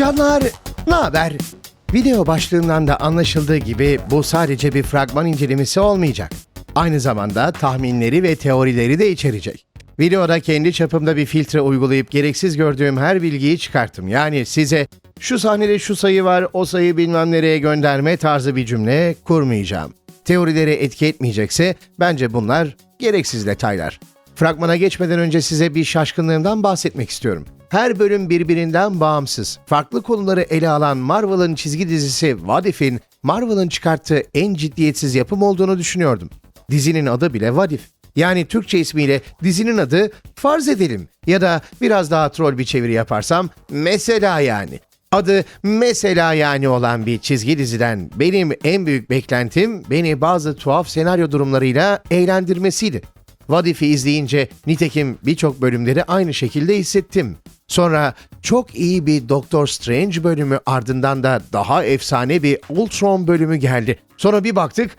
Canlar, ne haber? Video başlığından da anlaşıldığı gibi bu sadece bir fragman incelemesi olmayacak. Aynı zamanda tahminleri ve teorileri de içerecek. Videoda kendi çapımda bir filtre uygulayıp gereksiz gördüğüm her bilgiyi çıkarttım. Yani size şu sahnede şu sayı var, o sayı bilmem nereye gönderme tarzı bir cümle kurmayacağım. Teorileri etki etmeyecekse bence bunlar gereksiz detaylar. Fragmana geçmeden önce size bir şaşkınlığımdan bahsetmek istiyorum. Her bölüm birbirinden bağımsız, farklı konuları ele alan Marvel'ın çizgi dizisi What If'in Marvel'ın çıkarttığı en ciddiyetsiz yapım olduğunu düşünüyordum. Dizinin adı bile What If. Yani Türkçe ismiyle dizinin adı Farz Edelim ya da biraz daha troll bir çeviri yaparsam Mesela Yani. Adı mesela yani olan bir çizgi diziden benim en büyük beklentim beni bazı tuhaf senaryo durumlarıyla eğlendirmesiydi. What If'i izleyince nitekim birçok bölümleri aynı şekilde hissettim. Sonra çok iyi bir Doctor Strange bölümü ardından da daha efsane bir Ultron bölümü geldi. Sonra bir baktık...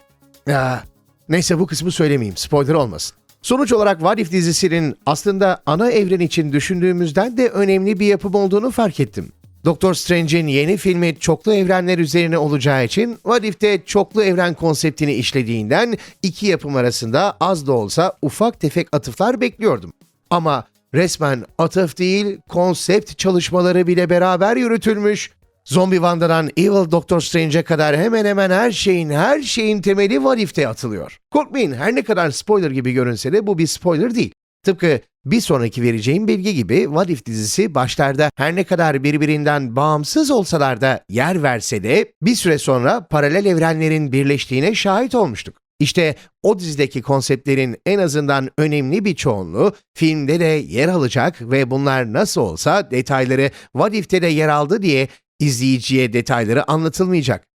Ya, neyse bu kısmı söylemeyeyim spoiler olmasın. Sonuç olarak What If dizisinin aslında ana evren için düşündüğümüzden de önemli bir yapım olduğunu fark ettim. Doctor Strange'in yeni filmi çoklu evrenler üzerine olacağı için What If'te çoklu evren konseptini işlediğinden iki yapım arasında az da olsa ufak tefek atıflar bekliyordum. Ama resmen atıf değil, konsept çalışmaları bile beraber yürütülmüş. Zombie Wanda'dan Evil Doctor Strange'e kadar hemen hemen her şeyin her şeyin temeli What If'te atılıyor. Korkmayın her ne kadar spoiler gibi görünse de bu bir spoiler değil. Tıpkı bir sonraki vereceğim bilgi gibi What If dizisi başlarda her ne kadar birbirinden bağımsız olsalar da yer verse de bir süre sonra paralel evrenlerin birleştiğine şahit olmuştuk. İşte o dizideki konseptlerin en azından önemli bir çoğunluğu filmde de yer alacak ve bunlar nasıl olsa detayları What If'te de yer aldı diye izleyiciye detayları anlatılmayacak.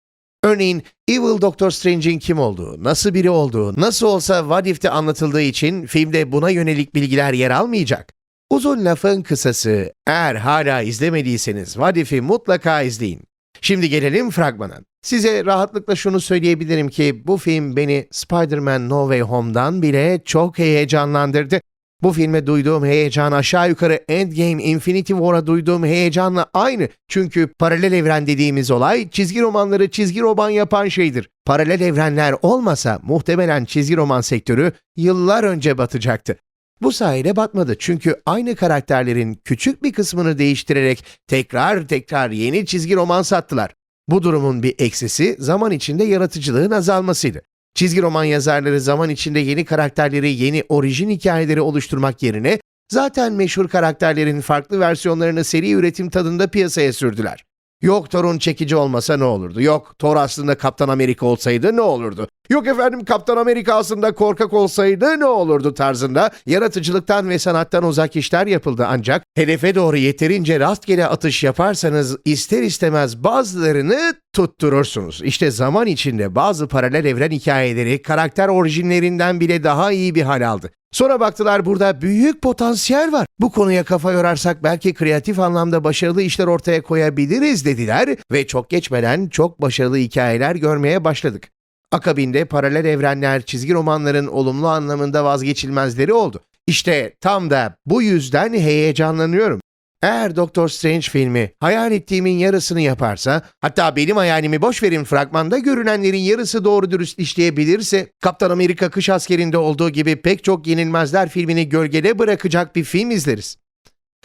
Örneğin Evil Doctor Strange'in kim olduğu, nasıl biri olduğu, nasıl olsa What If'te anlatıldığı için filmde buna yönelik bilgiler yer almayacak. Uzun lafın kısası, eğer hala izlemediyseniz What If'i mutlaka izleyin. Şimdi gelelim fragmana. Size rahatlıkla şunu söyleyebilirim ki bu film beni Spider-Man No Way Home'dan bile çok heyecanlandırdı. Bu filme duyduğum heyecan aşağı yukarı Endgame Infinity War'a duyduğum heyecanla aynı. Çünkü paralel evren dediğimiz olay çizgi romanları çizgi roman yapan şeydir. Paralel evrenler olmasa muhtemelen çizgi roman sektörü yıllar önce batacaktı. Bu sayede batmadı çünkü aynı karakterlerin küçük bir kısmını değiştirerek tekrar tekrar yeni çizgi roman sattılar. Bu durumun bir eksisi zaman içinde yaratıcılığın azalmasıydı. Çizgi roman yazarları zaman içinde yeni karakterleri, yeni orijin hikayeleri oluşturmak yerine zaten meşhur karakterlerin farklı versiyonlarını seri üretim tadında piyasaya sürdüler. Yok Thor'un çekici olmasa ne olurdu? Yok Thor aslında Kaptan Amerika olsaydı ne olurdu? Yok efendim Kaptan Amerika aslında korkak olsaydı ne olurdu tarzında yaratıcılıktan ve sanattan uzak işler yapıldı ancak hedefe doğru yeterince rastgele atış yaparsanız ister istemez bazılarını tutturursunuz. İşte zaman içinde bazı paralel evren hikayeleri karakter orijinlerinden bile daha iyi bir hal aldı. Sonra baktılar burada büyük potansiyel var. Bu konuya kafa yorarsak belki kreatif anlamda başarılı işler ortaya koyabiliriz dediler ve çok geçmeden çok başarılı hikayeler görmeye başladık. Akabinde paralel evrenler çizgi romanların olumlu anlamında vazgeçilmezleri oldu. İşte tam da bu yüzden heyecanlanıyorum. Eğer Doctor Strange filmi hayal ettiğimin yarısını yaparsa, hatta benim hayalimi boş verin fragmanda görünenlerin yarısı doğru dürüst işleyebilirse, Kaptan Amerika Kış Askeri'nde olduğu gibi pek çok Yenilmezler filmini gölgede bırakacak bir film izleriz.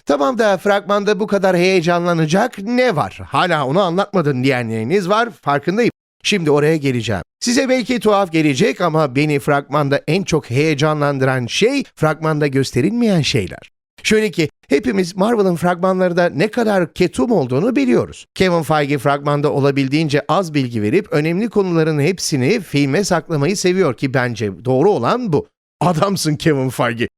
Tamam da fragmanda bu kadar heyecanlanacak ne var? Hala onu anlatmadın diyenleriniz var, farkındayım. Şimdi oraya geleceğim. Size belki tuhaf gelecek ama beni fragmanda en çok heyecanlandıran şey fragmanda gösterilmeyen şeyler. Şöyle ki hepimiz Marvel'ın fragmanlarında ne kadar ketum olduğunu biliyoruz. Kevin Feige fragmanda olabildiğince az bilgi verip önemli konuların hepsini filme saklamayı seviyor ki bence doğru olan bu. Adamsın Kevin Feige.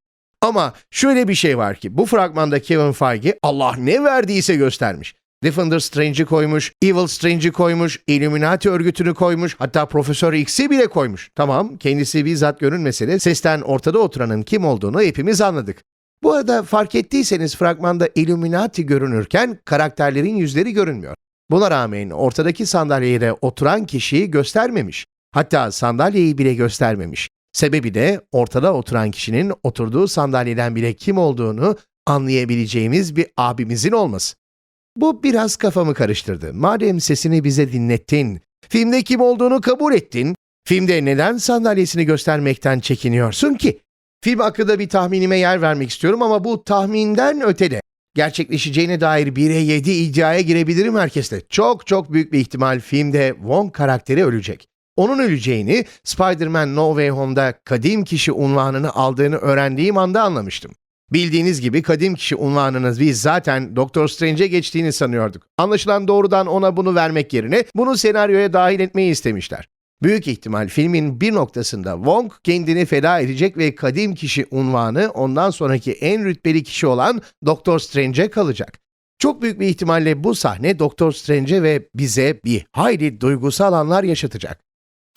Ama şöyle bir şey var ki bu fragmanda Kevin Feige Allah ne verdiyse göstermiş. Defender Strange'i koymuş, Evil Strange'i koymuş, Illuminati örgütünü koymuş, hatta Profesör X'i bile koymuş. Tamam, kendisi bizzat görünmese de sesten ortada oturanın kim olduğunu hepimiz anladık. Bu arada fark ettiyseniz fragmanda Illuminati görünürken karakterlerin yüzleri görünmüyor. Buna rağmen ortadaki sandalyeye oturan kişiyi göstermemiş. Hatta sandalyeyi bile göstermemiş. Sebebi de ortada oturan kişinin oturduğu sandalyeden bile kim olduğunu anlayabileceğimiz bir abimizin olması. Bu biraz kafamı karıştırdı. Madem sesini bize dinlettin, filmde kim olduğunu kabul ettin, filmde neden sandalyesini göstermekten çekiniyorsun ki? Film hakkında bir tahminime yer vermek istiyorum ama bu tahminden ötede gerçekleşeceğine dair 1'e 7 iddiaya girebilirim herkesle. Çok çok büyük bir ihtimal filmde Wong karakteri ölecek. Onun öleceğini Spider-Man No Way Home'da kadim kişi unvanını aldığını öğrendiğim anda anlamıştım. Bildiğiniz gibi kadim kişi unvanınız biz zaten Doktor Strange'e geçtiğini sanıyorduk. Anlaşılan doğrudan ona bunu vermek yerine bunu senaryoya dahil etmeyi istemişler. Büyük ihtimal filmin bir noktasında Wong kendini feda edecek ve kadim kişi unvanı ondan sonraki en rütbeli kişi olan Doktor Strange'e kalacak. Çok büyük bir ihtimalle bu sahne Doktor Strange'e ve bize bir hayli duygusal anlar yaşatacak.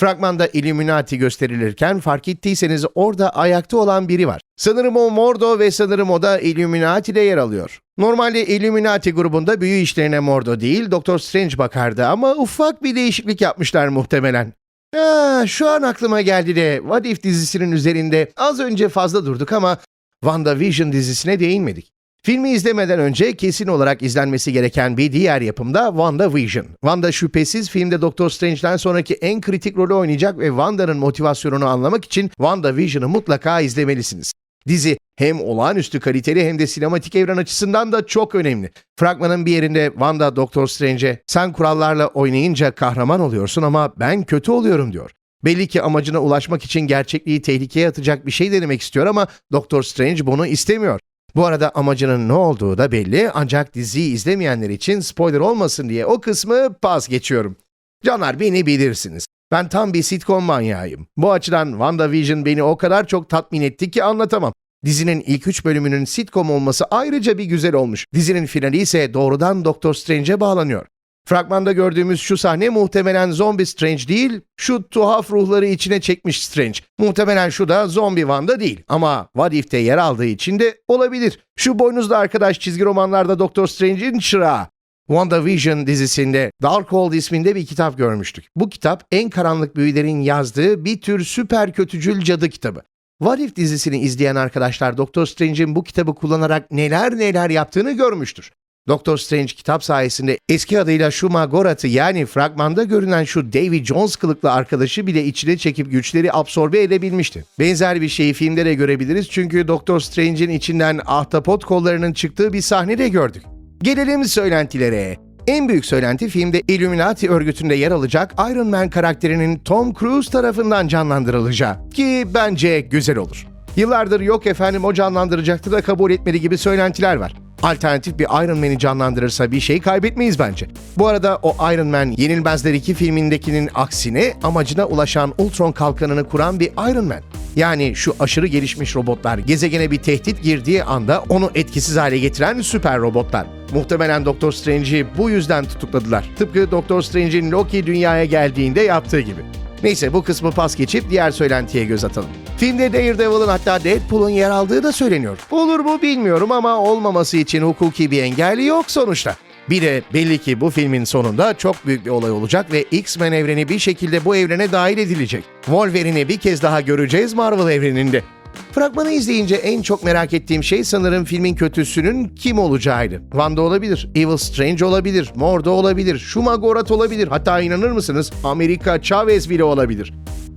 Fragmanda Illuminati gösterilirken fark ettiyseniz orada ayakta olan biri var. Sanırım o Mordo ve sanırım o da Illuminati'de yer alıyor. Normalde Illuminati grubunda büyü işlerine Mordo değil Doktor Strange bakardı ama ufak bir değişiklik yapmışlar muhtemelen. Aa, şu an aklıma geldi de What If dizisinin üzerinde az önce fazla durduk ama WandaVision dizisine değinmedik. Filmi izlemeden önce kesin olarak izlenmesi gereken bir diğer yapımda WandaVision. Wanda şüphesiz filmde Doctor Strange'den sonraki en kritik rolü oynayacak ve Wanda'nın motivasyonunu anlamak için WandaVision'ı mutlaka izlemelisiniz. Dizi hem olağanüstü kaliteli hem de sinematik evren açısından da çok önemli. Fragmanın bir yerinde Wanda Doctor Strange'e sen kurallarla oynayınca kahraman oluyorsun ama ben kötü oluyorum diyor. Belli ki amacına ulaşmak için gerçekliği tehlikeye atacak bir şey denemek istiyor ama Doctor Strange bunu istemiyor. Bu arada amacının ne olduğu da belli ancak diziyi izlemeyenler için spoiler olmasın diye o kısmı pas geçiyorum. Canlar beni bilirsiniz. Ben tam bir sitcom manyağıyım. Bu açıdan WandaVision beni o kadar çok tatmin etti ki anlatamam. Dizinin ilk üç bölümünün sitcom olması ayrıca bir güzel olmuş. Dizinin finali ise doğrudan Doctor Strange'e bağlanıyor. Fragmanda gördüğümüz şu sahne muhtemelen zombi Strange değil, şu tuhaf ruhları içine çekmiş Strange. Muhtemelen şu da zombi Wanda değil ama What If'te yer aldığı için de olabilir. Şu boynuzlu arkadaş çizgi romanlarda Doctor Strange'in çırağı. WandaVision dizisinde Darkhold isminde bir kitap görmüştük. Bu kitap en karanlık büyülerin yazdığı bir tür süper kötücül cadı kitabı. What If dizisini izleyen arkadaşlar Doctor Strange'in bu kitabı kullanarak neler neler yaptığını görmüştür. Doctor Strange kitap sayesinde eski adıyla Shuma Gorath'ı yani fragmanda görünen şu Davy Jones kılıklı arkadaşı bile içine çekip güçleri absorbe edebilmişti. Benzer bir şeyi filmde de görebiliriz çünkü Doctor Strange'in içinden ahtapot kollarının çıktığı bir sahne de gördük. Gelelim söylentilere. En büyük söylenti filmde Illuminati örgütünde yer alacak Iron Man karakterinin Tom Cruise tarafından canlandırılacağı ki bence güzel olur. Yıllardır yok efendim o canlandıracaktı da kabul etmedi gibi söylentiler var. Alternatif bir Iron Man'i canlandırırsa bir şey kaybetmeyiz bence. Bu arada o Iron Man Yenilmezler 2 filmindekinin aksine amacına ulaşan Ultron kalkanını kuran bir Iron Man. Yani şu aşırı gelişmiş robotlar gezegene bir tehdit girdiği anda onu etkisiz hale getiren süper robotlar. Muhtemelen Doktor Strange'i bu yüzden tutukladılar. Tıpkı Doktor Strange'in Loki dünyaya geldiğinde yaptığı gibi. Neyse bu kısmı pas geçip diğer söylentiye göz atalım. Filmde Daredevil'ın hatta Deadpool'un yer aldığı da söyleniyor. Olur mu bilmiyorum ama olmaması için hukuki bir engel yok sonuçta. Bir de belli ki bu filmin sonunda çok büyük bir olay olacak ve X-Men evreni bir şekilde bu evrene dahil edilecek. Wolverine'i bir kez daha göreceğiz Marvel evreninde. Fragmanı izleyince en çok merak ettiğim şey sanırım filmin kötüsünün kim olacağıydı. Wanda olabilir, Evil Strange olabilir, Mordo olabilir, Shuma Gorath olabilir, hatta inanır mısınız Amerika Chavez bile olabilir.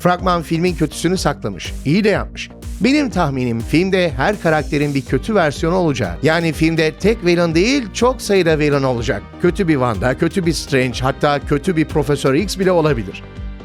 Fragman filmin kötüsünü saklamış, iyi de yapmış. Benim tahminim filmde her karakterin bir kötü versiyonu olacak. Yani filmde tek villain değil çok sayıda villain olacak. Kötü bir Wanda, kötü bir Strange, hatta kötü bir Profesör X bile olabilir.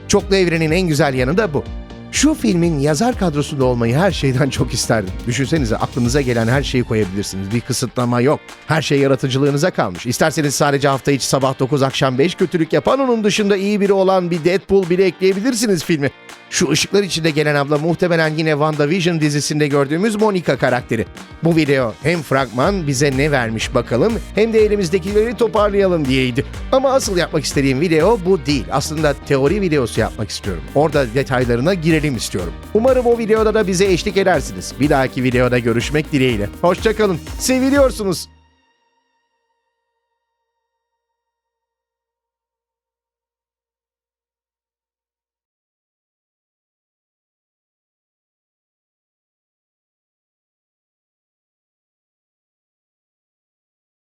Çoklu evrenin en güzel yanı da bu. Şu filmin yazar kadrosunda olmayı her şeyden çok isterdim. Düşünsenize aklınıza gelen her şeyi koyabilirsiniz. Bir kısıtlama yok. Her şey yaratıcılığınıza kalmış. İsterseniz sadece hafta içi sabah 9 akşam 5 kötülük yapan onun dışında iyi biri olan bir Deadpool bile ekleyebilirsiniz filmi. Şu ışıklar içinde gelen abla muhtemelen yine WandaVision dizisinde gördüğümüz Monica karakteri. Bu video hem fragman bize ne vermiş bakalım hem de elimizdekileri toparlayalım diyeydi. Ama asıl yapmak istediğim video bu değil. Aslında teori videosu yapmak istiyorum. Orada detaylarına girelim istiyorum. Umarım o videoda da bize eşlik edersiniz. Bir dahaki videoda görüşmek dileğiyle. Hoşçakalın. Seviliyorsunuz.